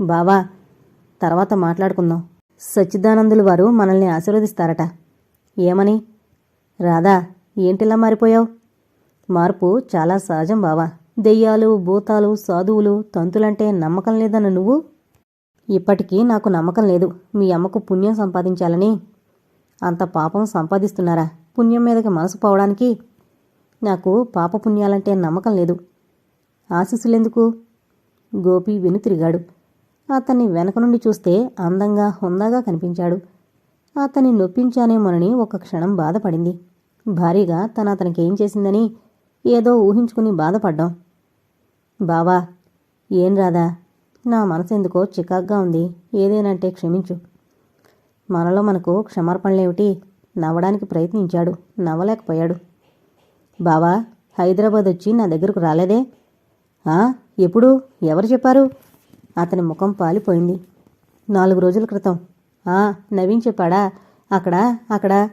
బావా తర్వాత మాట్లాడుకుందాం. సచ్చిదానందులు వారు మనల్ని ఆశీర్వదిస్తారట. ఏమని? రాధా ఏంటిలా మారిపోయావు? మార్పు చాలా సహజం బావా. దెయ్యాలు భూతాలు సాధువులు తంతులంటే నమ్మకం లేదన్న నువ్వు? ఇప్పటికీ నాకు నమ్మకం లేదు. మీ అమ్మకు పుణ్యం సంపాదించాలని. అంత పాపం సంపాదిస్తున్నారా? పుణ్యం మీదకి మనసు పోవడానికి? నాకు పాపపుణ్యాలంటే నమ్మకం లేదు. ఆశీస్సులెందుకు? గోపి వెనుతిరిగాడు. అతన్ని వెనక నుండి చూస్తే అందంగా హుందాగా కనిపించాడు. అతన్ని నొప్పించానేమోనని ఒక క్షణం బాధపడింది. భారీగా తన అతనికి ఏం చేసిందని ఏదో ఊహించుకుని బాధపడ్డాం. బావా ఏం రాదా నా మనసెందుకో చికాగ్గా ఉంది. ఏదేనంటే క్షమించు. మనలో మనకు క్షమార్పణలేమిటి? నవ్వడానికి ప్రయత్నించాడు. నవ్వలేకపోయాడు. బావా హైదరాబాద్ వచ్చి నా దగ్గరకు రాలేదే? ఎప్పుడు? ఎవరు చెప్పారు? అతని ముఖం పాలిపోయింది. నాలుగు రోజుల క్రితం. ఆ నవీన్ చెప్పాడా? అక్కడ? అక్కడ?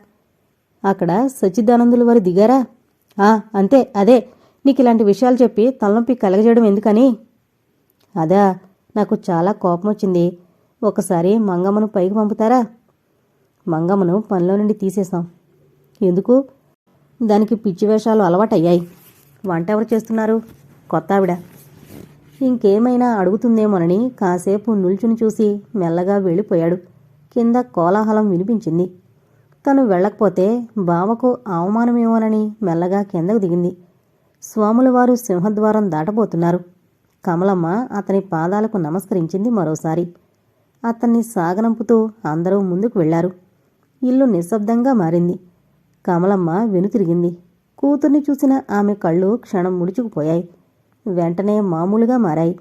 అక్కడ? సచ్చిదానందుల వారు దిగారా? ఆ అంతే అదే. నీకు ఇలాంటి విషయాలు చెప్పి తలనొప్పి కలగజేయడం ఎందుకని? అదా నాకు చాలా కోపం వచ్చింది. ఒకసారి మంగమ్మను పైకి పంపుతారా? మంగమ్మను పనిలో నుండి తీసేశాం. ఎందుకు? దానికి పిచ్చి వేషాలు అలవాటయ్యాయి. వంట ఎవరు చేస్తున్నారు? కొత్త ఆవిడ ఇంకేమైనా అడుగుతుందేమోనని కాసేపు నిల్చుని చూసి మెల్లగా వెళ్ళిపోయాడు. కింద కోలాహలం వినిపించింది. తను వెళ్ళకపోతే బావకు అవమానమేమోనని మెల్లగా కిందకు దిగింది. స్వాముల వారు సింహద్వారం దాటబోతున్నారు. కమలమ్మ అతని పాదాలకు నమస్కరించింది మరోసారి. అతన్ని సాగనంపుతూ అందరూ ముందుకు వెళ్ళారు. ఇల్లు నిశ్శబ్దంగా మారింది. కమలమ్మ వెనుతిరిగింది. కూతుర్ని చూసిన ఆమె కళ్ళు క్షణం ముడుచుకుపోయాయి. వెంటనే మామూలుగా మారాయి.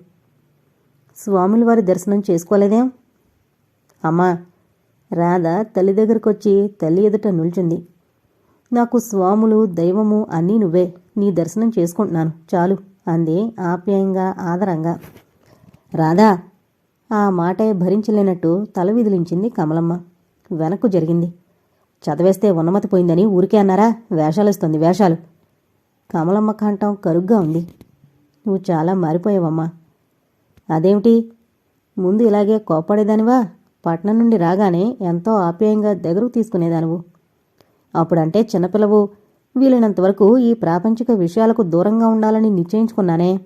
స్వాముల వారి దర్శనం చేసుకోలేదేం? అమ్మా రాధ తల్లి దగ్గరకొచ్చి తల్లి ఎదుట నిల్చుంది. నాకు స్వాములు దైవము అన్నీ నువ్వే. నీ దర్శనం చేసుకుంటున్నాను. చాలు అంది ఆప్యాయంగా ఆదరంగా. రాధా ఆ మాటే భరించలేనట్టు తల విదిలించింది కమలమ్మ. వెనక్కు జరిగింది. చదివేస్తే ఉన్నమతి పోయిందని ఊరికే అన్నారా? వేషాలేస్తుంది వేషాలు. కమలమ్మ కంఠం కరుగ్గా ఉంది. నువ్వు చాలా మారిపోయావమ్మా. అదేమిటి? ముందు ఇలాగే కోపడేదానివా పట్నం నుండి రాగానే ఎంతో ఆప్యాయంగా దగ్గరకు తీసుకునేదానువు. అప్పుడంటే చిన్నపిల్లవు వీలైనంతవరకు ఈ ప్రాపంచిక విషయాలకు దూరంగా ఉండాలని నిశ్చయించుకున్నానే.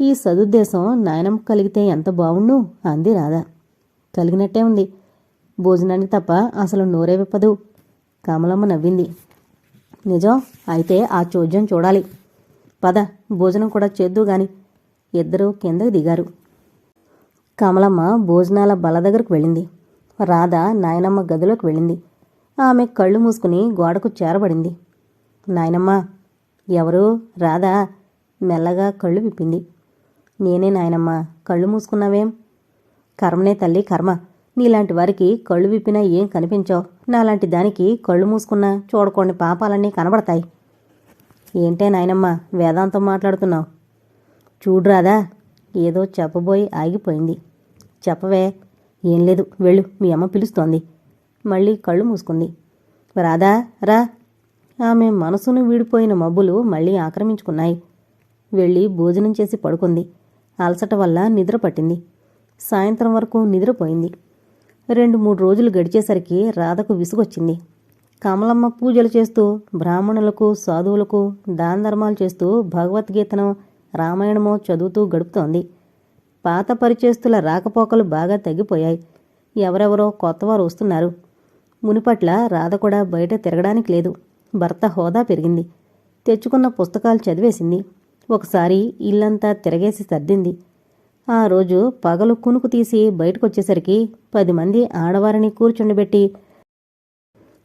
ఈ సదుద్దేశం నాయనం కలిగితే ఎంత బావుండు అంది రాధా. కలిగినట్టే ఉంది. భోజనానికి తప్ప అసలు నోరే విప్పదు. కమలమ్మ నవ్వింది. నిజం అయితే ఆ చోద్యం చూడాలి. పద భోజనం కూడా చేద్దు గాని. ఇద్దరూ కిందకు దిగారు. కమలమ్మ భోజనాల బల దగ్గరకు వెళ్ళింది. రాధ నాయనమ్మ గదిలోకి వెళ్ళింది. ఆమె కళ్ళు మూసుకుని గోడకు చేరబడింది. నాయనమ్మ ఎవరు? రాధా మెల్లగా కళ్ళు విప్పింది. నేనే నాయనమ్మ కళ్ళు మూసుకున్నావేం? కర్మనే తల్లి కర్మ. నీలాంటి వారికి కళ్ళు విప్పినా ఏం కనిపించావు. నాలాంటి దానికి కళ్ళు మూసుకున్నా చూడకోండి పాపాలన్నీ కనబడతాయి. ఏంటే నాయనమ్మ వేదాంతం మాట్లాడుతున్నావు? చూడురాదా ఏదో చెప్పబోయి ఆగిపోయింది. చెప్పవే ఏం లేదు వెళ్ళు మీ అమ్మ పిలుస్తోంది. మళ్ళీ కళ్ళు మూసుకుంది. రాదా రా. ఆమె మనసును వీడిపోయిన మబ్బులు మళ్ళీ ఆక్రమించుకున్నాయి. వెళ్ళి భోజనం చేసి పడుకుంది. అలసట వల్ల నిద్ర పట్టింది. సాయంత్రం వరకు నిద్రపోయింది. రెండు మూడు రోజులు గడిచేసరికి రాధకు విసుగొచ్చింది. కమలమ్మ పూజలు చేస్తూ బ్రాహ్మణులకు సాధువులకు దాన ధర్మాలు చేస్తూ భగవద్గీతను రామాయణమో చదువుతూ గడుపుతోంది. పాత పరిచేస్తుల రాకపోకలు బాగా తగ్గిపోయాయి. ఎవరెవరో కొత్తవారు వస్తున్నారు. మునిపట్ల రాధ కూడా బయట తిరగడానికి లేదు. భర్త హోదా పెరిగింది. తెచ్చుకున్న పుస్తకాలు చదివేసింది. ఒకసారి ఇల్లంతా తిరగేసి సర్దింది. ఆ రోజు పగలు కునుకు తీసి బయటకొచ్చేసరికి పది మంది ఆడవారిని కూర్చుండబెట్టి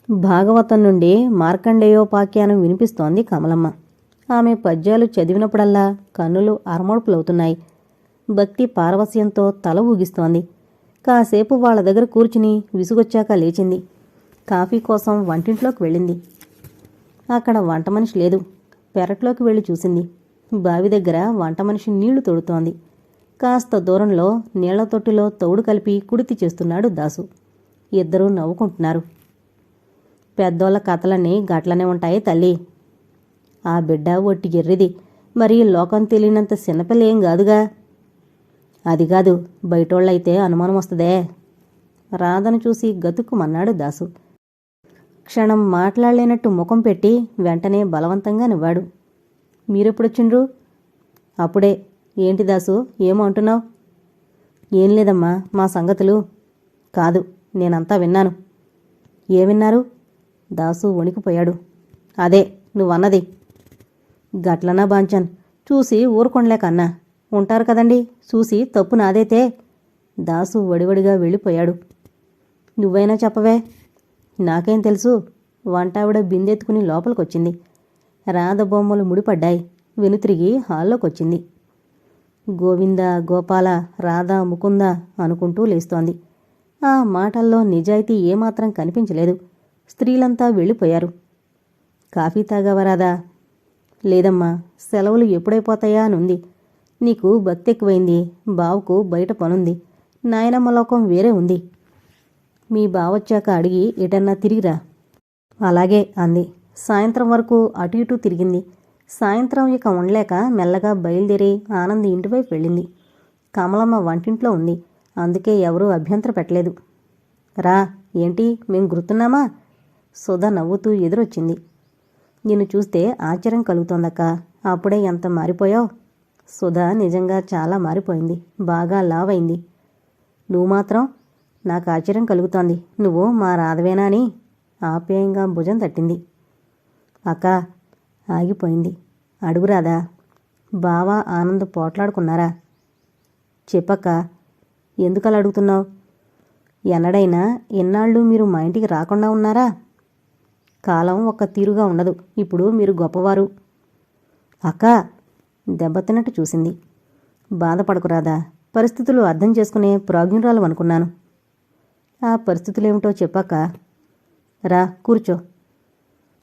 భాగవతం నుండి మార్కండేయోపాఖ్యానం వినిపిస్తోంది కమలమ్మ. ఆమె పద్యాలు చదివినప్పుడల్లా కన్నులు అరమడుపులవుతున్నాయి భక్తి పారవస్యంతో తల ఊగిస్తోంది. కాసేపు వాళ్ళ దగ్గర కూర్చుని విసుగొచ్చాక లేచింది. కాఫీ కోసం వంటింట్లోకి వెళ్ళింది. అక్కడ వంట మనిషి లేదు. పెరట్లోకి వెళ్ళి చూసింది. బావి దగ్గర వంట మనిషి నీళ్ళు తోడుతోంది. కాస్త దూరంలో నీళ్ళ తొట్టిలో తౌడు కలిపి కుడితి చేస్తున్నాడు దాసు. ఇద్దరూ నవ్వుకుంటున్నారు. పెద్దోళ్ళ కథలన్నీ గట్లనే ఉంటాయి తల్లి. ఆ బిడ్డ ఒట్టి ఎర్రిది. మరి లోకం తెలియనంత చిన్నపిల్ల ఏం కాదుగా? అది కాదు బయటోళ్ళైతే అనుమానం వస్తుందే. రాధను చూసి గతుక్కుమన్నాడు దాసు. క్షణం మాట్లాడలేనట్టు ముఖం పెట్టి వెంటనే బలవంతంగా నివ్వాడు. మీరెప్పుడొచ్చిండ్రు అప్పుడే. ఏంటి దాసు ఏమో అంటున్నావు? ఏం లేదమ్మా మా సంగతులు. కాదు నేనంతా విన్నాను. ఏ విన్నారు దాసు వణికిపోయాడు. అదే నువ్వన్నది. గట్లనా బాంచన్ చూసి ఊరుకొండలేక అన్నా. ఉంటారు కదండి చూసి తప్పు నాదైతే. దాసు వడివడిగా వెళ్ళిపోయాడు. నువ్వైనా చెప్పవే. నాకేం తెలుసు వంటావిడ బిందెత్తుకుని లోపలికొచ్చింది. రాధ బొమ్మలు ముడిపడ్డాయి వెనుతిరిగి హాల్లోకొచ్చింది. గోవింద గోపాల రాధ ముకుంద అనుకుంటూ లేస్తోంది. ఆ మాటల్లో నిజాయితీ ఏమాత్రం కనిపించలేదు. స్త్రీలంతా వెళ్ళిపోయారు. కాఫీ తాగవరాదా? లేదమ్మా సెలవులు ఎప్పుడైపోతాయా అనుంది. నీకు భక్తి ఎక్కువైంది బావుకు బయట పనుంది నాయనమ్మ లోకం వేరే ఉంది. మీ బావొచ్చాక అడిగి ఎటన్నా తిరిగిరా? అలాగే అంది. సాయంత్రం వరకు అటు ఇటు తిరిగింది. సాయంత్రం ఇక ఉండలేక మెల్లగా బయలుదేరి ఆనంది ఇంటివైపు వెళ్ళింది. కమలమ్మ వంటింట్లో ఉంది. అందుకే ఎవరూ అభ్యంతర పెట్టలేదు. రా ఏంటి? మేము గుర్తున్నామా? సుధ నవ్వుతూ ఎదురొచ్చింది. నిన్ను చూస్తే ఆశ్చర్యం కలుగుతోందక్క. అప్పుడే ఎంత మారిపోయావు? సుధ నిజంగా చాలా మారిపోయింది. బాగా లావైంది నువ్వు మాత్రం నాకు ఆశ్చర్యం కలుగుతోంది. నువ్వు మా రాధవేనా అని ఆప్యాయంగా భుజం తట్టింది. అక్క ఆగిపోయింది. అడుగురాదా బావా ఆనంద్ పోట్లాడుకున్నారా? చెప్పక్క ఎందుకలా అడుగుతున్నావు? ఎన్నడైనా ఎన్నాళ్ళు మీరు మా ఇంటికి రాకుండా ఉన్నారా? కాలం ఒక్క తీరుగా ఉండదు. ఇప్పుడు మీరు గొప్పవారు. అక్క దెబ్బతిన్నట్టు చూసింది. బాధపడకురాదా పరిస్థితులు అర్థం చేసుకునే ప్రాజ్ఞురాలు అనుకున్నాను. ఆ పరిస్థితులేమిటో చెప్పాక రా కూర్చో.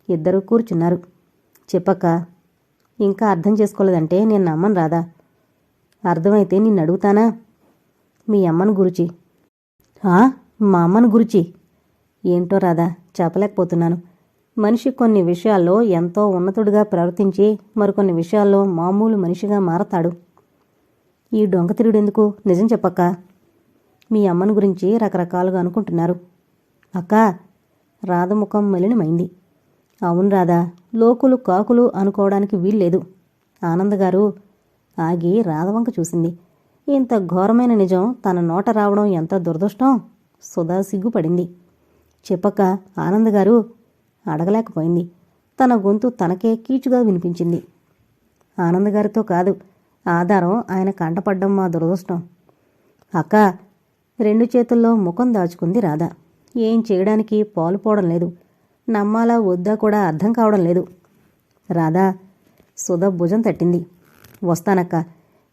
ఇద్దరూ కూర్చున్నారు. చెప్పక్క ఇంకా అర్థం చేసుకోలేదంటే నేను నమ్మను రాదా అర్థమైతే నిన్ను అడుగుతానా? మీ అమ్మను గురుచి. మా అమ్మను గురుచి. ఏంటో రాదా చెప్పలేకపోతున్నాను. మనిషి కొన్ని విషయాల్లో ఎంతో ఉన్నతుడిగా ప్రవర్తించి మరికొన్ని విషయాల్లో మామూలు మనిషిగా మారతాడు. ఈ డొంకతిరుడెందుకు? నిజం చెప్పక్క. మీ అమ్మను గురించి రకరకాలుగా అనుకుంటున్నారు. అక్క రాధముఖం మలినమైంది. అవును రాధా లోకులు కాకులు అనుకోవడానికి వీల్లేదు. ఆనందగారు ఆగి రాధవంక చూసింది. ఇంత ఘోరమైన నిజం తన నోట రావడం ఎంత దురదృష్టం? సుధా సిగ్గుపడింది. చెప్పక్క ఆనందగారు అడగలేకపోయింది. తన గొంతు తనకే కీచుగా వినిపించింది. ఆనందగారితో కాదు ఆధారం ఆయన కంటపడ్డం మా దురదృష్టం. అక్క రెండు చేతుల్లో ముఖం దాచుకుంది రాధ. ఏం చేయడానికి పాలు పోవడం లేదు. నమ్మాలా వద్దా కూడా అర్థం కావడం లేదు. రాధా సుధ భుజం తట్టింది. వస్తానక్క.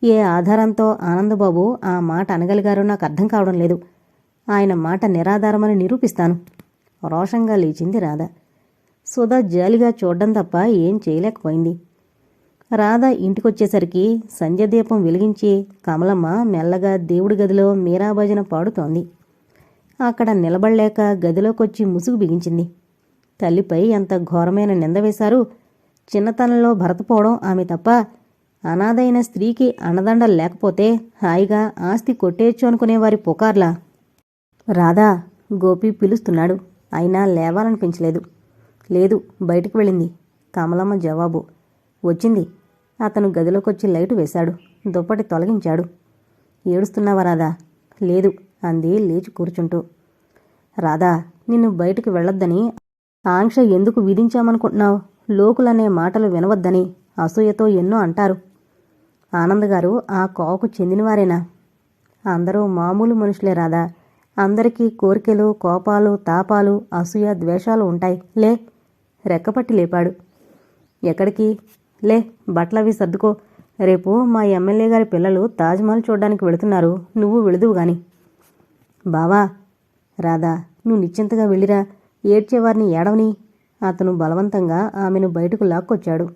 ఏ ఆధారంతో ఆనందబాబు ఆ మాట అనగలిగారో నాకు అర్థం కావడం లేదు. ఆయన మాట నిరాధారమని నిరూపిస్తాను. రోషంగా లేచింది రాధ. సుధా జాలిగా చూడడం తప్ప ఏం చేయలేకపోయింది. రాధ ఇంటికొచ్చేసరికి సంధ్య దీపం వెలిగించి కమలమ్మ మెల్లగా దేవుడి గదిలో మీరాభజన పాడుతోంది. అక్కడ నిలబడలేక గదిలోకొచ్చి ముసుగు బిగించింది. తల్లిపై ఎంత ఘోరమైన నింద వేశారు. చిన్నతనంలో భరతపోవడం ఆమె తప్ప అనాథైన స్త్రీకి అన్నదండ లేకపోతే హాయిగా ఆస్తి కొట్టేయచ్చు అనుకునేవారి పుకార్లా? రాధా గోపి పిలుస్తున్నాడు. అయినా లేవాలనిపించలేదు. లేదు బయటికి వెళ్ళింది. కమలమ్మ జవాబు. వచ్చింది. అతను గదిలోకొచ్చి లైటు వేశాడు. దుప్పటి తొలగించాడు. ఏడుస్తున్నావా రాధా? లేదు అంది లేచి కూర్చుంటూ. రాధా నిన్ను బయటికి వెళ్ళొద్దని ఆంక్ష ఎందుకు విధించామనుకుంటున్నావు? లోకులనే మాటలు వినవద్దని అసూయతో ఎన్నో అంటారు. ఆనందగారు ఆ కోవకు చెందినవారేనా? అందరూ మామూలు మనుషులే రాదా అందరికీ కోరికలు కోపాలు తాపాలు అసూయ ద్వేషాలు ఉంటాయి. లే రెక్కపట్టి లేపాడు. ఎక్కడికి? లే బట్టలవి సర్దుకో. రేపు మా ఎమ్మెల్యే గారి పిల్లలు తాజ్మహల్ చూడడానికి వెళుతున్నారు. నువ్వు వెళుదువు గాని. బావా రాధా నువ్వు నిశ్చింతగా వెళ్ళిరా. ఏడ్చేవారిని ఏడవని. అతను బలవంతంగా ఆమెను బయటకు లాక్కొచ్చాడు.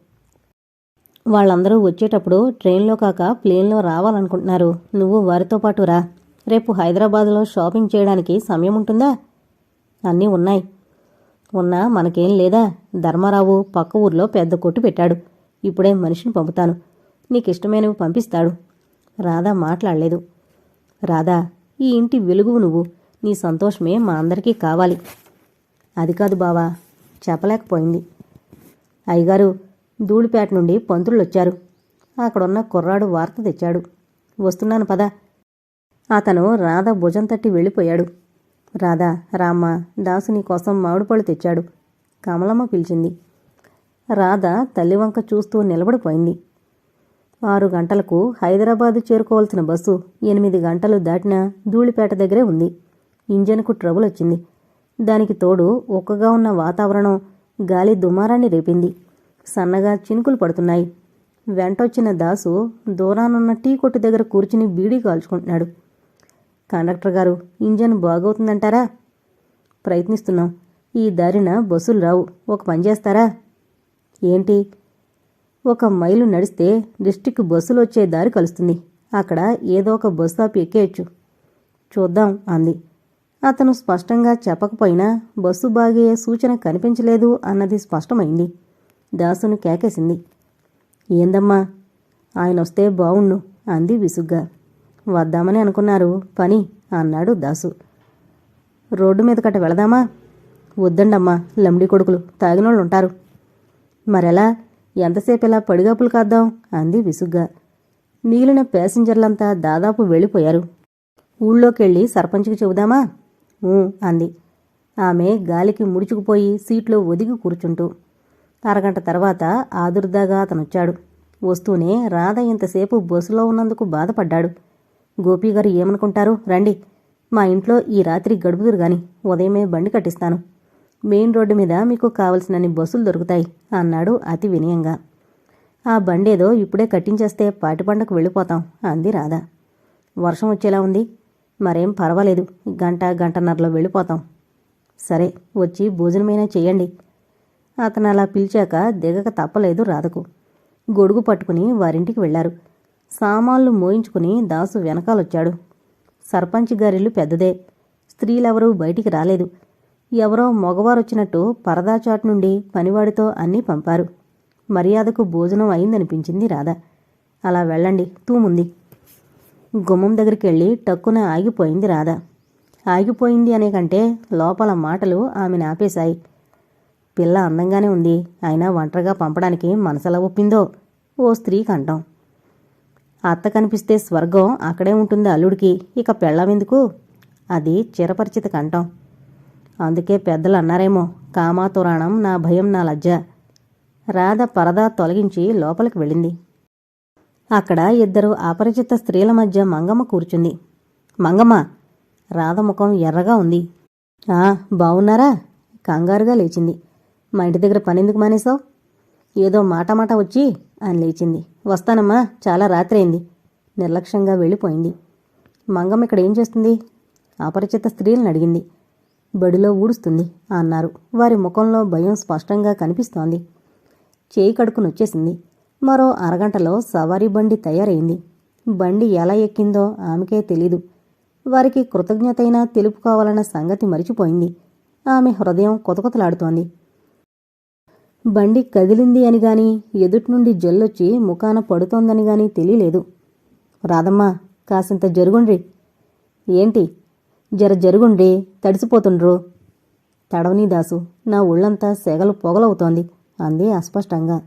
వాళ్ళందరూ వచ్చేటప్పుడు ట్రైన్లో కాక ప్లేన్లో రావాలనుకుంటున్నారు. నువ్వు వారితో పాటు రా. రేపు హైదరాబాద్లో షాపింగ్ చేయడానికి సమయం ఉంటుందా? అన్నీ ఉన్నాయి. ఉన్నా మనకేం లేదా? ధర్మారావు పక్క ఊర్లో పెద్ద కొట్టు పెట్టాడు. ఇప్పుడే మనిషిని పంపుతాను. నీకిష్టమైనవి పంపిస్తాడు. రాధా మాట్లాడలేదు. రాధా ఈ ఇంటి వెలుగువు నువ్వు. నీ సంతోషమే మా అందరికీ కావాలి. అది కాదు బావా చెప్పలేకపోయింది. అయ్యగారు ధూళిపేట నుండి పంతులు వచ్చారు అక్కడున్న కుర్రాడు వార్త తెచ్చాడు. వస్తున్నాను పద. అతను రాధ భుజం తట్టి వెళ్ళిపోయాడు. రాధా రామ్మ దాసుని కోసం మామిడి పళ్ళు తెచ్చాడు. కమలమ్మ పిలిచింది. రాధ తల్లివంక చూస్తూ నిలబడిపోయింది. ఆరు గంటలకు హైదరాబాదు చేరుకోవాల్సిన బస్సు ఎనిమిది గంటలు దాటినా ధూళిపేట దగ్గరే ఉంది. ఇంజన్కు ట్రబుల్ వచ్చింది. దానికి తోడు ఒక్కగా ఉన్న వాతావరణం గాలి దుమారాన్ని రేపింది. సన్నగా చినుకులు పడుతున్నాయి. వెంటొచ్చిన దాసు దూరానున్న టీ కొట్టు దగ్గర కూర్చుని బీడీ కాల్చుకుంటున్నాడు. కండక్టర్ గారు ఇంజన్ బాగవుతుందంటారా? ప్రయత్నిస్తున్నాం. ఈ దారిన బస్సులు రావు. ఒక పని చేస్తారా? ఏంటి? ఒక మైలు నడిస్తే డిస్టిక్ బస్సులు వచ్చే దారి కలుస్తుంది. అక్కడ ఏదో ఒక బస్సు ఆపి ఎక్కేయచ్చు. చూద్దాం అంది. అతను స్పష్టంగా చెప్పకపోయినా బస్సు బాగే సూచన కనిపించలేదు అన్నది స్పష్టమైంది. దాసును కేకేసింది. ఏందమ్మా? ఆయన వస్తే బావుణ్ణు అంది విసుగ్గా. వద్దామని అనుకున్నారు. పని అన్నాడు దాసు. రోడ్డు మీద కట్ట వెళదామా? వద్దండమ్మా లంబడి కొడుకులు తాగినోళ్ళు ఉంటారు. మరెలా? ఎంతసేపు ఇలా పడిగాపులు కాద్దాం? అంది విసుగ్గా. మిగిలిన ప్యాసింజర్లంతా దాదాపు వెళ్ళిపోయారు. ఊళ్ళోకెళ్ళి సర్పంచ్కి చెబుదామా? ఊ అంది. ఆమె గాలికి ముడుచుకుపోయి సీట్లో ఒదిగి కూర్చుంటూ. అరగంట తర్వాత ఆదుర్దాగా అతనొచ్చాడు. వస్తూనే రాధ ఇంతసేపు బస్సులో ఉన్నందుకు బాధపడ్డాడు. గోపిగారు ఏమనుకుంటారు రండి. మా ఇంట్లో ఈ రాత్రి గడుపుదురు గాని ఉదయమే బండి కట్టిస్తాను. మెయిన్ రోడ్డు మీద మీకు కావలసినన్ని బస్సులు దొరుకుతాయి అన్నాడు అతి వినయంగా. ఆ బండేదో ఇప్పుడే కట్టించేస్తే పాటిపండకు వెళ్ళిపోతాం అంది రాధ. వర్షం వచ్చేలా ఉంది. మరేం పర్వాలేదు గంట గంటన్నరలో వెళ్ళిపోతాం. సరే వచ్చి భోజనమైనా చేయండి. అతను అలా పిలిచాక దిగక తప్పలేదు రాధకు. గొడుగు పట్టుకుని వారింటికి వెళ్ళారు. సామాన్లు మోయించుకుని దాసు వెనకాలొచ్చాడు. సర్పంచ్ గారిల్లు పెద్దదే. స్త్రీలెవరూ బయటికి రాలేదు. ఎవరో మగవారొచ్చినట్టు పరదా చాటు నుండి పనివాడితో అన్నీ పంపారు. మర్యాదకు భోజనం అయిందనిపించింది రాధ. అలా వెళ్ళండి తూముంది. గుమ్మం దగ్గరికి వెళ్ళి టక్కున ఆగిపోయింది రాధ. ఆగిపోయింది అనే కంటే లోపల మాటలు ఆమెను ఆపేశాయి. పిల్ల అందంగానే ఉంది. అయినా ఒంటరిగా పంపడానికి మనసెలా ఒప్పిందో? ఓ స్త్రీ కంఠం. అత్త కనిపిస్తే స్వర్గం అక్కడే ఉంటుంది అల్లుడికి. ఇక పెళ్ళమెందుకు అది చిరపరిచిత కంఠం. అందుకే పెద్దలు అన్నారేమో కామాతురాణం నా భయం నా లజ్జ. రాధ పరదా తొలగించి లోపలికి వెళ్ళింది. అక్కడ ఇద్దరు అపరిచిత స్త్రీల మధ్య మంగమ్మ కూర్చుంది. మంగమ్మ! రాధ ముఖం ఎర్రగా ఉంది. ఆ బావున్నారా? కంగారుగా లేచింది. మా ఇంటి దగ్గర పనెందుకు మానేశావు? ఏదో మాట మాట వచ్చి అని లేచింది. వస్తానమ్మా చాలా రాత్రి అయింది నిర్లక్ష్యంగా వెళ్ళిపోయింది. మంగమ్మ ఇక్కడ ఏం చేస్తుంది? అపరిచిత స్త్రీలను అడిగింది. బడిలో ఊడుస్తుంది అన్నారు. వారి ముఖంలో భయం స్పష్టంగా కనిపిస్తోంది. చేయి కడుకుని వచ్చేసింది. మరో అరగంటలో సవారీ బండి తయారైంది. బండి ఎలా ఎక్కిందో ఆమెకే తెలీదు. వారికి కృతజ్ఞతైనా తెలుపుకోవాలన్న సంగతి మరిచిపోయింది. ఆమె హృదయం కొతకొతలాడుతోంది. బండి కదిలింది అని గాని ఎదుటి నుండి జల్లొచ్చి ముఖాన పడుతోందని గాని తెలియలేదు. రాదమ్మా కాసింత జరుగుండ్రి. ఏంటి? జర జరుగుండ్రి తడిసిపోతుండ్రు. తడవని దాసు నా ఒళ్ళంతా సెగలు పొగలవుతోంది అంది అస్పష్టంగా.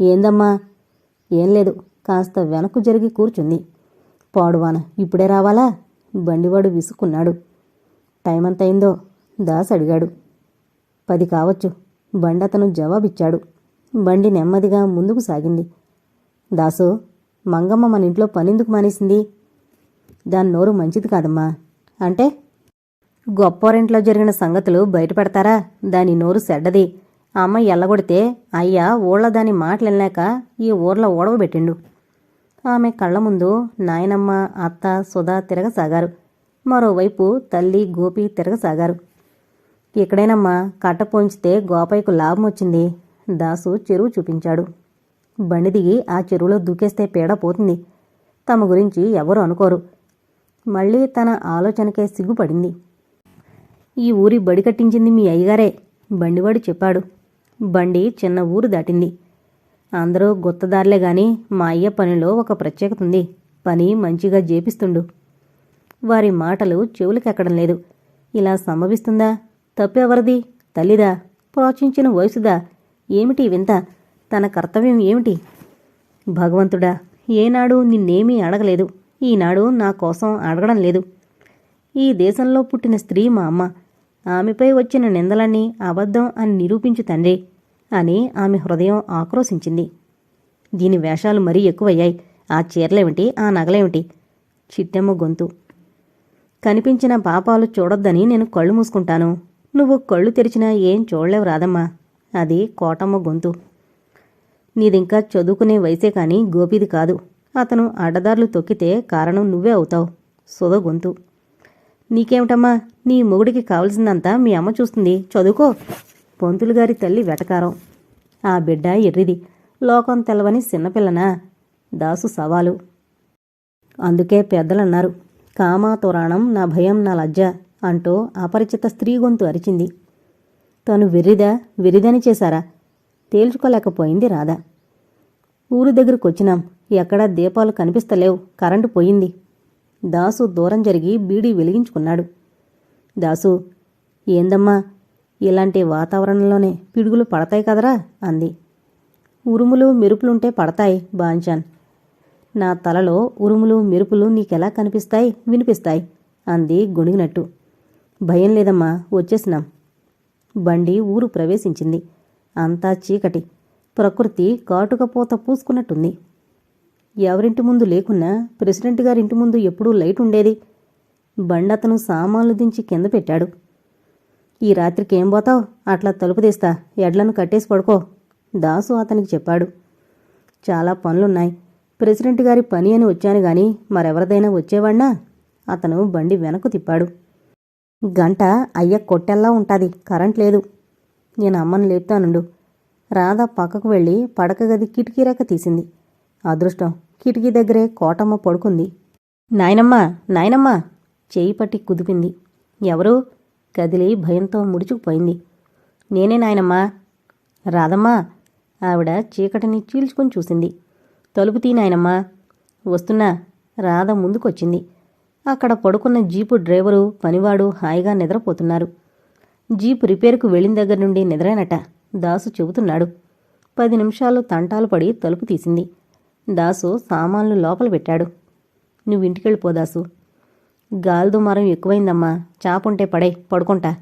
ఏందమ్మా? ఏం లేదు కాస్త వెనక్కు జరిగి కూర్చుంది. పాడువాన ఇప్పుడే రావాలా? బండివాడు విసుక్కున్నాడు. టైం ఎంతయిందో దాస్ అడిగాడు పది కావచ్చు. బండి అతను జవాబిచ్చాడు. బండి నెమ్మదిగా ముందుకు సాగింది. దాసు మంగమ్మ మన ఇంట్లో పనిందుకు మానేసింది. దాని నోరు మంచిది కాదమ్మా. అంటే? గొప్పోరింట్లో జరిగిన సంగతులు బయటపెడతారా? దాని నోరు సెడ్డది. అమ్మ ఎల్లగొడితే అయ్యా ఊళ్ళో దాని మాటలెళ్ళాక ఈ ఊర్లో ఓడవబెట్టిండు. ఆమె కళ్ళ ముందు నాయనమ్మ అత్త సుధా తిరగసాగారు. మరోవైపు తల్లి గోపి తిరగసాగారు. ఇక్కడేనమ్మా కట్ట పోంచితే గోపయ్యకు లాభం వచ్చింది. దాసు చెరువు చూపించాడు. బండి దిగి ఆ చెరువులో దూకేస్తే పీడ పోతుంది. తమ గురించి ఎవరు అనుకోరు. మళ్ళీ తన ఆలోచనకే సిగ్గుపడింది. ఈ ఊరి బడి కట్టించింది మీ అయ్యగారే బండివాడు చెప్పాడు. బండి చిన్న ఊరు దాటింది. అందరూ గుత్తదారులే గాని మా అయ్య పనిలో ఒక ప్రత్యేకత ఉంది. పని మంచిగా చేపిస్తుండు వారి మాటలు చెవులకెక్కడం లేదు. ఇలా సంభవిస్తుందా? తప్పెవరిది? తల్లిదా ప్రోచించిన వయసుదా? ఏమిటి వింత? తన కర్తవ్యం ఏమిటి? భగవంతుడా ఏనాడు నిన్నేమీ అడగలేదు. ఈనాడు నా కోసం అడగడం లేదు. ఈ దేశంలో పుట్టిన స్త్రీ మా అమ్మ. ఆమెపై వచ్చిన నిందలన్నీ అబద్ధం అని నిరూపించు తండ్రి అని ఆమె హృదయం ఆక్రోశించింది. దీని వేషాలు మరీ ఎక్కువయ్యాయి. ఆ చీరలేమిటి? ఆ నగలేమిటి? చిట్టెమ్మ గొంతు. కనిపించిన పాపాలు చూడొద్దని నేను కళ్ళు మూసుకుంటాను. నువ్వు కళ్ళు తెరిచినా ఏం చూడలేవు రాదమ్మా అది కోటమ్మ గొంతు. నీదింకా చదువుకునే వయసే కాని గోపిది కాదు. అతను అడ్డదారులు తొక్కితే కారణం నువ్వే అవుతావు. సుధ గొంతు. నీకేమిటమ్మా? నీ మొగుడికి కావలసిందంతా మీ అమ్మ చూస్తుంది. చదువుకో. పొంతులు గారి తల్లి వెటకారం. ఆ బిడ్డ ఎర్రిది. లోకం తెలవని చిన్నపిల్లనా? దాసు సవాలు. అందుకే పెద్దలన్నారు. కామాతురాణం నా భయం నా లజ్జ. అంటూ అపరిచిత స్త్రీ గొంతు అరిచింది. తను వెర్రిదా వెర్రిదని చేశారా? తేల్చుకోలేకపోయింది రాధ. ఊరు దగ్గరకొచ్చినాం. ఎక్కడా దీపాలు కనిపిస్తలేవు. కరెంటు పోయింది. దాసు దూరం జరిగి బీడీ వెలిగించుకున్నాడు. దాసు ఏందమ్మా? ఇలాంటి వాతావరణంలోనే పిడుగులు పడతాయి కదరా? అంది. ఉరుములు మెరుపులుంటే పడతాయి బాంచాన్ నా తలలో ఉరుములు మెరుపులు నీకెలా కనిపిస్తాయి? వినిపిస్తాయి అంది గొణిగినట్టు. భయం లేదమ్మా వచ్చేసినాం. బండి ఊరు ప్రవేశించింది. అంతా చీకటి. ప్రకృతి కాటుకపోత పూసుకున్నట్టుంది. ఎవరింటి ముందు లేకున్నా ప్రెసిడెంట్ గారింటి ముందు ఎప్పుడూ లైట్ ఉండేది. బండతను సామాన్లు దించి కింద పెట్టాడు. ఈ రాత్రికి ఏం పోతావు? అట్లా తలుపు తీస్తా. ఎడ్లను కట్టేసి పడుకో. దాసు అతనికి చెప్పాడు. చాలా పనులున్నాయి. ప్రెసిడెంట్ గారి పని అని వచ్చాను గాని మరెవరిదైనా వచ్చేవాణ్ణా అతను బండి వెనక్కు తిప్పాడు. గంట అయ్య కొట్టెల్లా ఉంటుంది కరెంట్ లేదు. నేను అమ్మను లేపుతానుండు. రాధ పక్కకు వెళ్ళి పడక గది కిటికీ రేఖ తీసింది. అదృష్టం కిటికీ దగ్గరే కోటమ్మ పడుకుంది. నాయనమ్మా నాయనమ్మా చేయి పట్టి కుదిపింది. ఎవరు? కదిలి భయంతో ముడుచుకుపోయింది. నేనే నాయనమ్మా. రాధమ్మా ఆవిడ చీకటిని చీల్చుకొని చూసింది. తలుపు తీ నాయనమ్మా. వస్తున్నా రాధ ముందుకొచ్చింది. అక్కడ పడుకున్న జీపు డ్రైవరు పనివాడు హాయిగా నిద్రపోతున్నారు. జీపు రిపేరుకు వెళ్ళిన దగ్గర నుండి నిద్రైనట దాసు చెబుతున్నాడు. పది నిమిషాలు తంటాలు పడి తలుపు తీసింది. దాసు సామాన్లు లోపల పెట్టాడు. నువ్వింటికెళ్ళిపో దాసు. గాలిదుమారం ఎక్కువైందమ్మా. చాపుంటే పడే పడుకుంటా.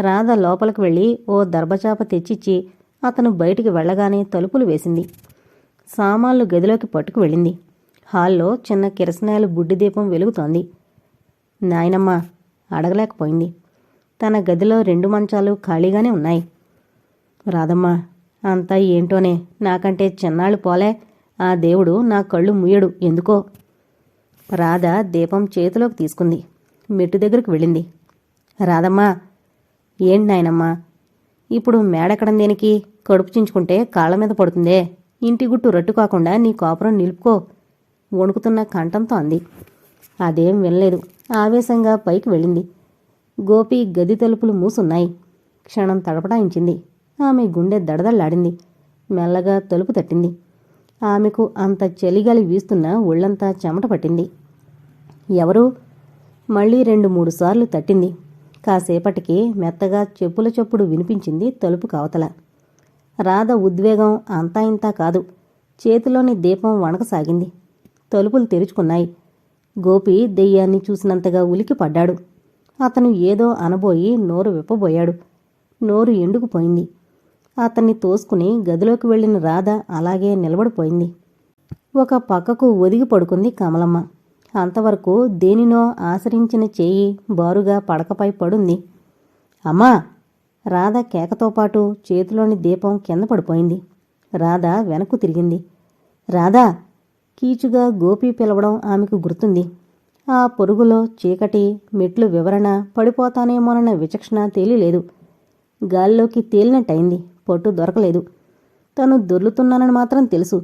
రాధ లోపలికి వెళ్ళి ఓ దర్భచాప తెచ్చిచ్చి అతను బయటికి వెళ్ళగానే తలుపులు వేసింది. సామాన్లు గదిలోకి పట్టుకు వెళ్ళింది. హాల్లో చిన్న కిరసనాయల బుడ్డి దీపం వెలుగుతోంది. నాయనమ్మ అడగలేకపోయింది. తన గదిలో రెండు మంచాలు ఖాళీగానే ఉన్నాయి. రాదమ్మా అంతా ఏంటోనే? నాకంటే చిన్నాళ్ళు పోలే. ఆ దేవుడు నా కళ్ళు ముయ్యడు ఎందుకో? రాధ దీపం చేతిలోకి తీసుకుంది. మెట్టు దగ్గరికి వెళ్ళింది. రాదమ్మా ఏంటి నాయనమ్మా? ఇప్పుడు మేడెక్కడం దేనికి? కడుపు చించుకుంటే కాళ్ళ మీద పడుతుందే. ఇంటి గుట్టు రట్టు కాకుండా నీ కాపురం నిలుపుకో. వణుకుతున్న కంఠంతో అంది అదేం వినలేదు. ఆవేశంగా పైకి వెళ్ళింది. గోపి గది తలుపులు మూసున్నాయి. క్షణం తడపడాయించింది ఆమె గుండె దడదళ్ళాడింది మెల్లగా తలుపు తట్టింది. ఆమెకు అంత చలిగాలి వీస్తున్న ఒళ్ళంతా చెమట పట్టింది. ఎవరు? మళ్ళీ రెండు మూడు సార్లు తట్టింది. కాసేపటికి మెత్తగా చెప్పుల చప్పుడు వినిపించింది తలుపు కవతల. రాధ ఉద్వేగం అంతా ఇంతా కాదు. చేతిలోని దీపం వణకసాగింది. తలుపులు తెరుచుకున్నాయి. గోపి దెయ్యాన్ని చూసినంతగా ఉలికి పడ్డాడు అతను ఏదో అనబోయి నోరు విప్పబోయాడు. నోరు ఎండుకుపోయింది అతన్ని తోసుకుని గదిలోకి వెళ్ళిన రాధ అలాగే నిలబడిపోయింది. ఒక పక్కకు ఒదిగి పడుకుంది కమలమ్మ. అంతవరకు దేనినో ఆశ్రయించిన చేయి బారుగా పడకపై పడుంది. అమ్మా! రాధ కేకతో పాటు చేతిలోని దీపం కింద పడిపోయింది. రాధ వెనక్కు తిరిగింది. రాధా! కీచుగా గోపి పిలవడం ఆమెకు గుర్తుంది. ఆ పొరుగులో చీకటి మెట్లు వివరణ పడిపోతానేమోనన్న విచక్షణ తేలిలేదు. గాల్లోకి తేలినట్టయింది. పొట్టు దొరకలేదు. తను దొర్లుతున్నానని మాత్రం తెలుసు.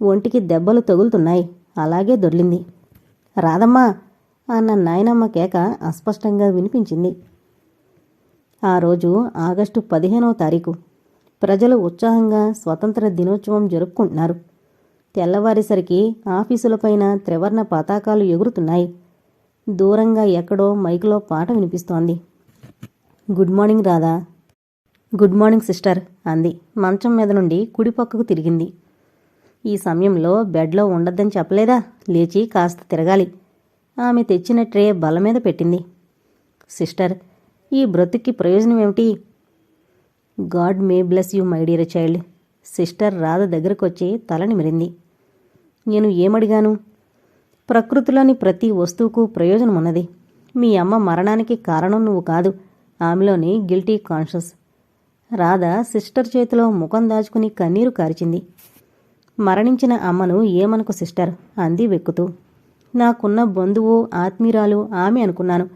ఒంటికి దెబ్బలు తగులుతున్నాయి. అలాగే దొర్లింది. రాదమ్మా! అన్న నాయనమ్మ కేక అస్పష్టంగా వినిపించింది. ఆ రోజు ఆగస్టు పదిహేనవ తారీఖు. ప్రజలు ఉత్సాహంగా స్వతంత్ర దినోత్సవం జరుపుకుంటున్నారు. తెల్లవారేసరికి ఆఫీసులపైన త్రివర్ణ పతాకాలు ఎగురుతున్నాయి. దూరంగా ఎక్కడో మైకులో పాట వినిపిస్తోంది. Good morning Radha. Good morning sister అంది. మంచం మీద నుండి కుడిపక్కకు తిరిగింది. ఈ సమయంలో బెడ్లో ఉండొద్దని చెప్పలేదా? లేచి కాస్త తిరగాలి. ఆమె తెచ్చిన ట్రే బల్ల మీద పెట్టింది. సిస్టర్ ఈ బ్రతుక్కి ప్రయోజనం ఏమిటి? God may bless you my dear child. Sister Radha దగ్గరకు వచ్చి తల నిమిరింది. నేను ఏమడిగాను? ప్రకృతిలోని ప్రతి వస్తువుకు ప్రయోజనం ఉన్నది మీ అమ్మ మరణానికి కారణం నువ్వు కాదు. ఆమెలోని గిల్టీ కాన్షియస్. రాధ సిస్టర్ చేతిలో ముఖం దాచుకుని కన్నీరు కార్చింది. మరణించిన అమ్మను ఏమనుకు సిస్టర్? అంది వెక్కుతూ. నాకున్న బంధువు ఆత్మీయురాలు ఆమె అనుకున్నాను.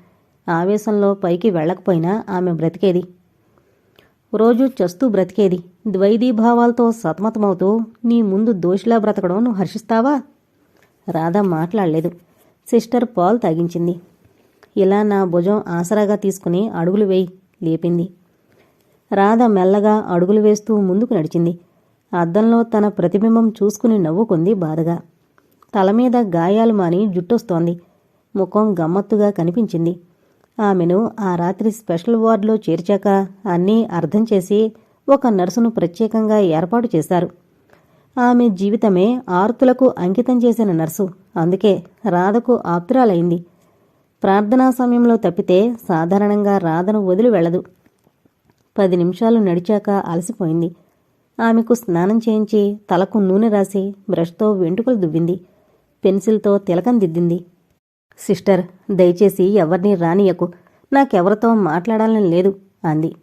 ఆవేశంలో పైకి వెళ్ళకపోయినా ఆమె బ్రతికేది. రోజు చస్తూ బ్రతికేది. ద్వైదీభావాలతో సతమతమవుతూ నీ ముందు దోషిలా బ్రతకడం నువ్వు హర్షిస్తావా? రాధ మాట్లాడలేదు. సిస్టర్ పాలు తాగించింది. ఇలా నా భుజం ఆసరాగా తీసుకుని అడుగులు వేయి లేపింది. రాధ మెల్లగా అడుగులు వేస్తూ ముందుకు నడిచింది. అద్దంలో తన ప్రతిబింబం చూసుకుని నవ్వుకుంది బాధగా. తల మీద గాయాలు మాని జుట్టొస్తోంది. ముఖం గమ్మత్తుగా కనిపించింది. ఆమెను ఆ రాత్రి స్పెషల్ వార్డులో చేర్చాక అన్నీ అర్థం చేసి ఒక నర్సును ప్రత్యేకంగా ఏర్పాటు చేశారు. ఆమె జీవితమే ఆర్తులకు అంకితం చేసిన నర్సు. అందుకే రాధకు ఆప్తురాలైంది. ప్రార్థనా సమయంలో తప్పితే సాధారణంగా రాధను వదిలి వెళ్ళదు. పది నిమిషాలు నడిచాక అలసిపోయింది. ఆమెకు స్నానం చేయించి తలకు నూనె రాసి బ్రష్తో వెంట్రుకలు దువ్వింది. పెన్సిల్తో తిలకం దిద్దింది. సిస్టర్ దయచేసి ఎవరినీ రానియకు నాకెవరితో మాట్లాడాలని లేదు అంది.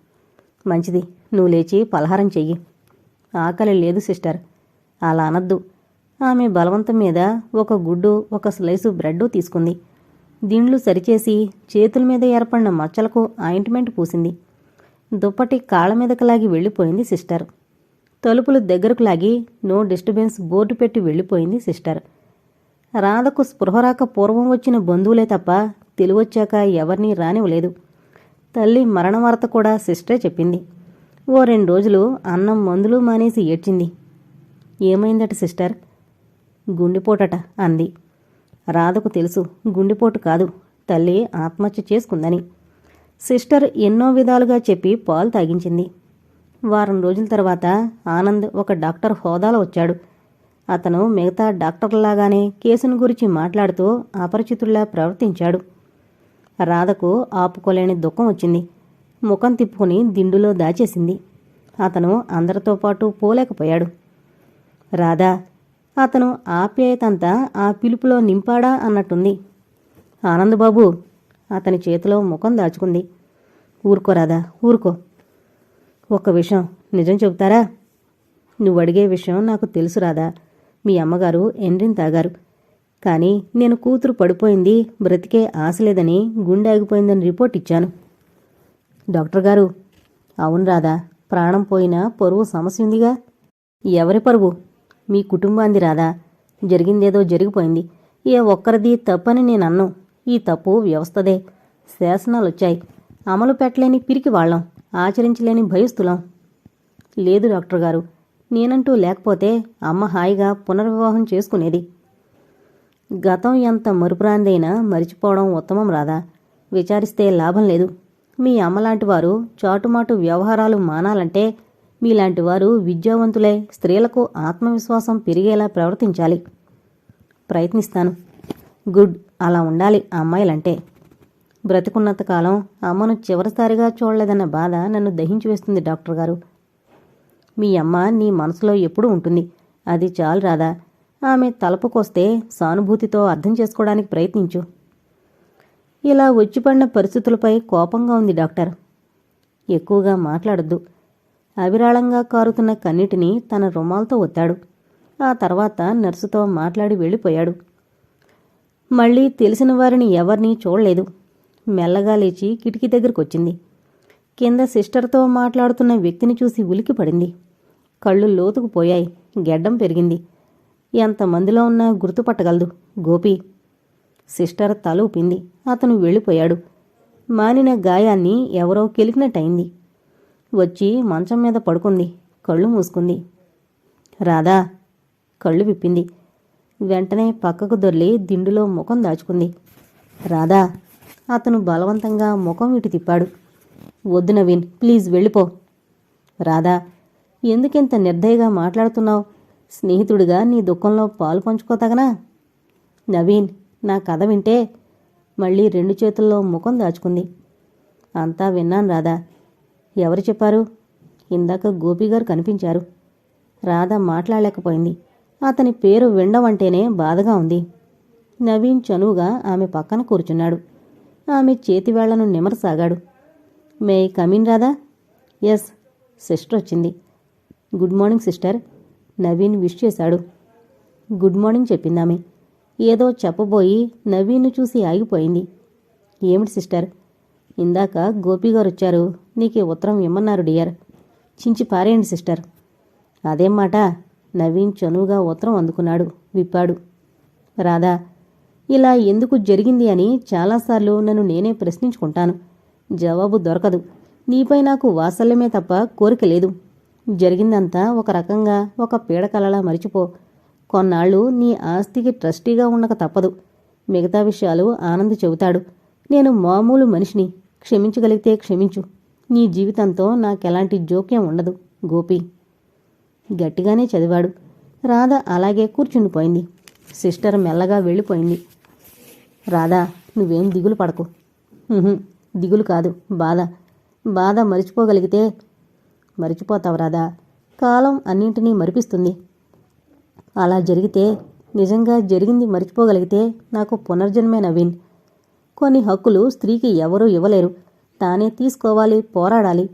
మంచిది నువ్వు లేచి పలహారం చెయ్యి. ఆకలి లేదు సిస్టర్ అలా అనద్దు. ఆమె బలవంతం మీద ఒక గుడ్డు ఒక స్లైసు బ్రెడ్ తీసుకుంది. దిండ్లు సరిచేసి చేతుల మీద ఏర్పడిన మచ్చలకు ఆయింట్మెంట్ పూసింది. దుప్పటి కాళ్ళ మీదకు లాగి వెళ్ళిపోయింది సిస్టర్. తలుపులు దగ్గరకు లాగి నో డిస్టర్బెన్స్ బోర్డు పెట్టి వెళ్ళిపోయింది సిస్టర్. రాధకు స్పృహరాక పూర్వం వచ్చిన బంధువులే తప్ప తెలివొచ్చాక ఎవరినీ రానివ్వలేదు. తల్లి మరణ వార్త కూడా సిస్టరే చెప్పింది. ఓ రెండు రోజులు అన్నం మందులు మానేసి ఏడ్చింది. ఏమైందట సిస్టర్? గుండెపోటట అంది. రాధకు తెలుసు గుండెపోటు కాదు తల్లి ఆత్మహత్య చేసుకుందని. సిస్టర్ ఎన్నో విధాలుగా చెప్పి పాలు తాగించింది. వారం రోజుల తర్వాత ఆనంద్ ఒక డాక్టర్ హోదాలో వచ్చాడు. అతను మిగతా డాక్టర్లాగానే కేసును గురించి మాట్లాడుతూ అపరిచితుల్లా ప్రవర్తించాడు. రాధకు ఆపుకోలేని దుఃఖం వచ్చింది. ముఖం తిప్పుకుని దిండులో దాచేసింది. అతను అందరితో పాటు పోలేకపోయాడు. రాధా అతను ఆప్యాయతంతా ఆ పిలుపులో నింపాడా అన్నట్టుంది. ఆనందబాబు అతని చేతిలో ముఖం దాచుకుంది. ఊరుకో రాధా ఊరుకో. ఒక్క విషయం నిజం చెబుతారా? నువ్వు అడిగే విషయం నాకు తెలుసు రాదా మీ అమ్మగారు ఎండ్రిన్ తాగారు. కానీ నేను కూతురు పడిపోయింది బ్రతికే ఆశ లేదని గుండె ఆగిపోయిందని రిపోర్ట్ ఇచ్చాను. డాక్టర్ గారు అవును రాదా ప్రాణం పోయినా పరువు సమస్య ఉందిగా? ఎవరి పరువు? మీ కుటుంబాంది రాదా జరిగిందేదో జరిగిపోయింది. ఏ ఒక్కరిది తప్పని నేను అన్ను ఈ తప్పు వ్యవస్థదే. శాసనాలు వచ్చాయి అమలు పెట్టలేని పిరికి వాళ్ళం. ఆచరించలేని భయస్థులం. లేదు డాక్టర్ గారు నేనంటూ లేకపోతే అమ్మ హాయిగా పునర్వివాహం చేసుకునేది. గతం ఎంత మరుపురాందైనా మరిచిపోవడం ఉత్తమం రాదా? విచారిస్తే లాభం లేదు. మీ అమ్మలాంటి వారు చాటుమాటు వ్యవహారాలు మానాలంటే మీలాంటి వారు విద్యావంతులై స్త్రీలకు ఆత్మవిశ్వాసం పెరిగేలా ప్రవర్తించాలి. ప్రయత్నిస్తాను. గుడ్. అలా ఉండాలి ఆ అమ్మాయిలంటే బ్రతికున్నంతకాలం అమ్మను చివరిసారిగా చూడలేదన్న బాధ నన్ను దహించి వేస్తుంది డాక్టర్ గారు మీ అమ్మ నీ మనసులో ఎప్పుడూ ఉంటుంది. అది చాలు రాదా ఆమె తలపుకొస్తే సానుభూతితో అర్థం చేసుకోవడానికి ప్రయత్నించు. ఇలా వచ్చిపడిన పరిస్థితులపై కోపంగా ఉంది డాక్టర్. ఎక్కువగా మాట్లాడొద్దు. అవిరాళంగా కారుతున్న కన్నిటిని తన రుమాలతో ఒత్తాడు. ఆ తర్వాత నర్సుతో మాట్లాడి వెళ్ళిపోయాడు. మళ్ళీ తెలిసిన వారిని ఎవరినీ చూడలేదు. మెల్లగా లేచి కిటికీ దగ్గరకొచ్చింది. కింద సిస్టర్తో మాట్లాడుతున్న వ్యక్తిని చూసి ఉలికిపడింది కళ్ళు లోతుకు పోయాయి. గెడ్డం పెరిగింది. ఎంతమందిలో ఉన్నా గుర్తుపట్టగలదు. గోపి సిస్టర్ తల ఊపింది. అతను వెళ్ళిపోయాడు. మానిన గాయాన్ని ఎవరో కెలికినట్టయింది. వచ్చి మంచం మీద పడుకుంది. కళ్ళు మూసుకుంది. రాధా కళ్ళు విప్పింది. వెంటనే పక్కకు దొర్లి దిండులో ముఖం దాచుకుంది. రాధా అతను బలవంతంగా ముఖం ఇటు తిప్పాడు. వద్దు నవీన్ ప్లీజ్ వెళ్ళిపో. రాధా ఎందుకింత నిర్దయగా మాట్లాడుతున్నావు? స్నేహితుడిగా నీ దుఃఖంలో పాలు పంచుకోతగనా? నవీన్ నా కథ వింటే మళ్ళీ రెండు చేతుల్లో ముఖం దాచుకుంది. అంతా విన్నాను రాధా. ఎవరు చెప్పారు? ఇందాక గోపిగారు కనిపించారు. రాధ మాట్లాడలేకపోయింది. అతని పేరు వినడమంటేనే బాధగా ఉంది. నవీన్ చనువుగా ఆమె పక్కన కూర్చున్నాడు. ఆమె చేతివేళ్ళను నిమరసాగాడు. May come in Radha yes sister వచ్చింది. Good morning sister. Naveen wish చేశాడు. గుడ్ మార్నింగ్ చెప్పిందామె ఏదో చెప్పబోయి నవీన్ను చూసి ఆగిపోయింది. ఏమిటి సిస్టర్? ఇందాక గోపిగారు వచ్చారు. నీకు ఉత్తరం ఇమ్మన్నారు డియర్. చించి పారేయండి సిస్టర్. అదేం మాట. నవీన్ చనువుగా ఉత్తరం అందుకున్నాడు విప్పాడు. రాధా ఇలా ఎందుకు జరిగింది అని చాలాసార్లు నన్ను నేనే ప్రశ్నించుకుంటాను. జవాబు దొరకదు. నీపై నాకు వాత్సల్యమే తప్ప కోరిక లేదు. జరిగిందంతా ఒక రకంగా ఒక పీడకలలా మరిచిపో. కొన్నాళ్ళు నీ ఆస్తికి ట్రస్టీగా ఉండక తప్పదు. మిగతా విషయాలు ఆనంద్ చెబుతాడు. నేను మామూలు మనిషిని. క్షమించగలిగితే క్షమించు. నీ జీవితంతో నాకెలాంటి జోక్యం ఉండదు గోపి. గట్టిగానే చదివాడు. రాధ అలాగే కూర్చుండిపోయింది. సిస్టర్ మెల్లగా వెళ్ళిపోయింది. రాధా నువ్వేం దిగులు పడకు. దిగులు కాదు బాధ. బాధ మరిచిపోగలిగితే మరిచిపోతావు రాదా కాలం అన్నింటినీ మరిపిస్తుంది. అలా జరిగితే నిజంగా జరిగింది మరిచిపోగలిగితే నాకు పునర్జన్మే నవీన్. కొన్ని హక్కులు స్త్రీకి ఎవరూ ఇవ్వలేరు. తానే తీసుకోవాలి పోరాడాలి.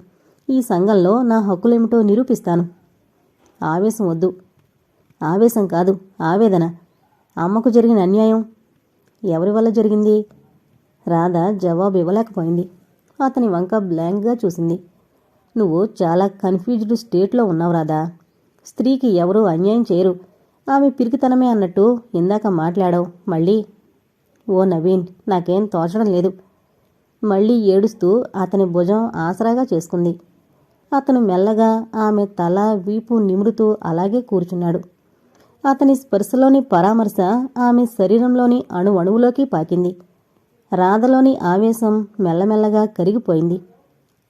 ఈ సంఘంలో నా హక్కులేమిటో నిరూపిస్తాను. ఆవేశం వద్దు. ఆవేశం కాదు ఆవేదన. అమ్మకు జరిగిన అన్యాయం ఎవరి వల్ల జరిగింది? రాధ జవాబు ఇవ్వలేకపోయింది. అతని వంక బ్లాంక్గా చూసింది. నువ్వు చాలా కన్ఫ్యూజ్డ్ స్టేట్లో ఉన్నావు రాదా స్త్రీకి ఎవరూ అన్యాయం చేయరు. ఆమె పిరికితనమే అన్నట్టు ఇందాక మాట్లాడావు. మళ్ళీ ఓ నవీన్ నాకేం తోచడం లేదు. మళ్ళీ ఏడుస్తూ అతని భుజం ఆసరాగా చేసుకుంది. అతను మెల్లగా ఆమె తల వీపు నిమురుతూ అలాగే కూర్చున్నాడు. అతని స్పర్శలోని పరామర్శ ఆమె శరీరంలోని అణువణువులోకి పాకింది. రాధలోని ఆవేశం మెల్లమెల్లగా కరిగిపోయింది.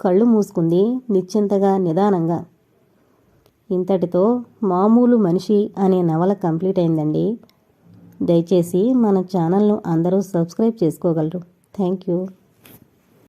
కళ్ళు మూసుకుంది నిశ్చింతగా నిదానంగా. ఇంతటితో మామూలు మనిషి అనే నవల కంప్లీట్ అయిందండి. దయచేసి మన ఛానల్ను అందరూ సబ్స్క్రైబ్ చేసుకోగలరు. Thank you.